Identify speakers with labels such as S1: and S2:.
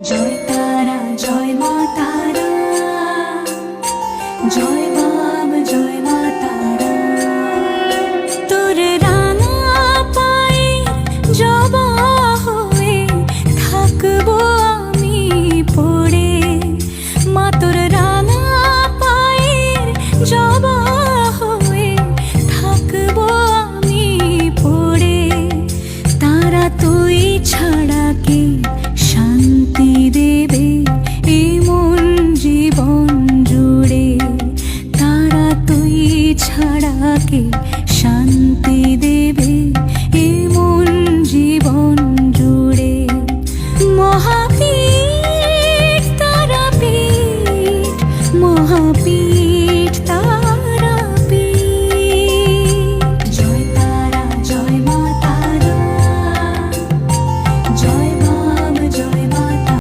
S1: জয় তারা জয় মা তারা। জয় বাম জয় মা তোর। রানা পাই জবা ছাড়া কে শান্তি দেবে এমন জীবন জুড়ে। মহাপীর তারাপীঠ মহাপীর।